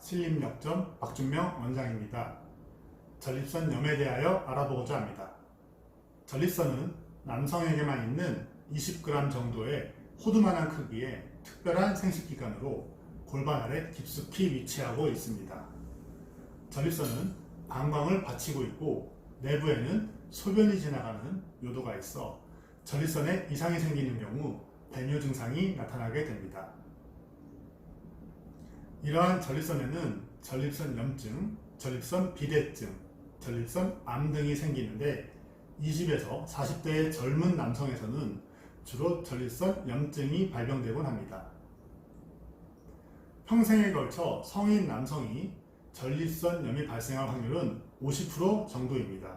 신림역점 박준명 원장입니다. 전립선 염에 대하여 알아보고자 합니다. 전립선은 남성에게만 있는 20g 정도의 호두만한 크기의 특별한 생식기관으로 골반 아래 깊숙이 위치하고 있습니다. 전립선은 방광을 받치고 있고 내부에는 소변이 지나가는 요도가 있어 전립선에 이상이 생기는 경우 배뇨 증상이 나타나게 됩니다. 이러한 전립선에는 전립선 염증, 전립선 비대증, 전립선 암 등이 생기는데 20에서 40대의 젊은 남성에서는 주로 전립선 염증이 발병되곤 합니다. 평생에 걸쳐 성인 남성이 전립선염이 발생할 확률은 50% 정도입니다.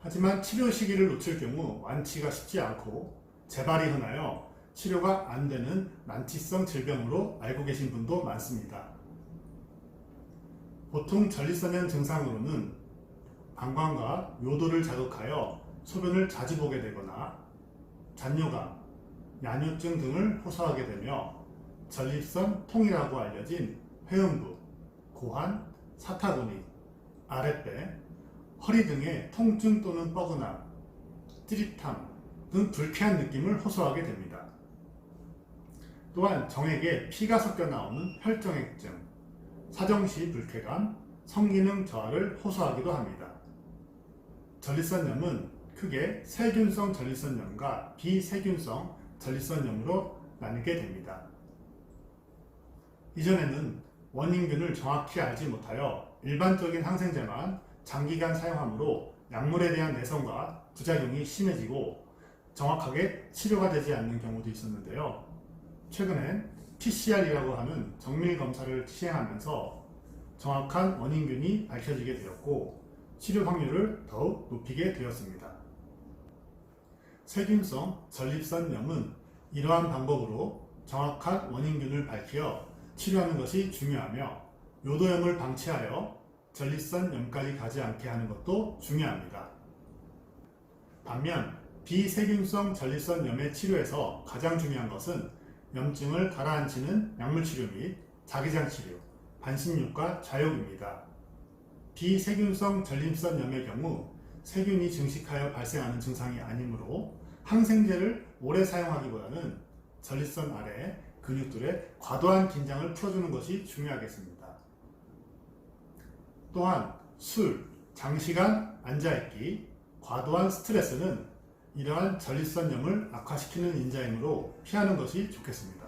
하지만 치료 시기를 놓칠 경우 완치가 쉽지 않고 재발이 흔하여 치료가 안 되는 난치성 질병으로 알고 계신 분도 많습니다. 보통 전립선염 증상으로는 방광과 요도를 자극하여 소변을 자주 보게 되거나 잔뇨감, 야뇨증 등을 호소하게 되며 전립선 통이라고 알려진 회음부, 고환, 사타구니, 아랫배, 허리 등의 통증 또는 뻐근함, 찌릿함 등 불쾌한 느낌을 호소하게 됩니다. 또한 정액에 피가 섞여 나오는 혈정액증, 사정시 불쾌감, 성기능 저하를 호소하기도 합니다. 전립선염은 크게 세균성 전립선염과 비세균성 전립선염으로 나뉘게 됩니다. 이전에는 원인균을 정확히 알지 못하여 일반적인 항생제만 장기간 사용함으로 약물에 대한 내성과 부작용이 심해지고 정확하게 치료가 되지 않는 경우도 있었는데요. 최근엔 PCR이라고 하는 정밀 검사를 시행하면서 정확한 원인균이 밝혀지게 되었고 치료 확률을 더욱 높이게 되었습니다. 세균성 전립선염은 이러한 방법으로 정확한 원인균을 밝혀 치료하는 것이 중요하며 요도염을 방치하여 전립선염까지 가지 않게 하는 것도 중요합니다. 반면 비세균성 전립선염의 치료에서 가장 중요한 것은 염증을 가라앉히는 약물 치료 및 자기장 치료, 반신욕과 자욕입니다. 비세균성 전립선 염의 경우 세균이 증식하여 발생하는 증상이 아니므로 항생제를 오래 사용하기보다는 전립선 아래 근육들의 과도한 긴장을 풀어주는 것이 중요하겠습니다. 또한 술, 장시간 앉아있기, 과도한 스트레스는 이러한 전립선염을 악화시키는 인자이므로 피하는 것이 좋겠습니다.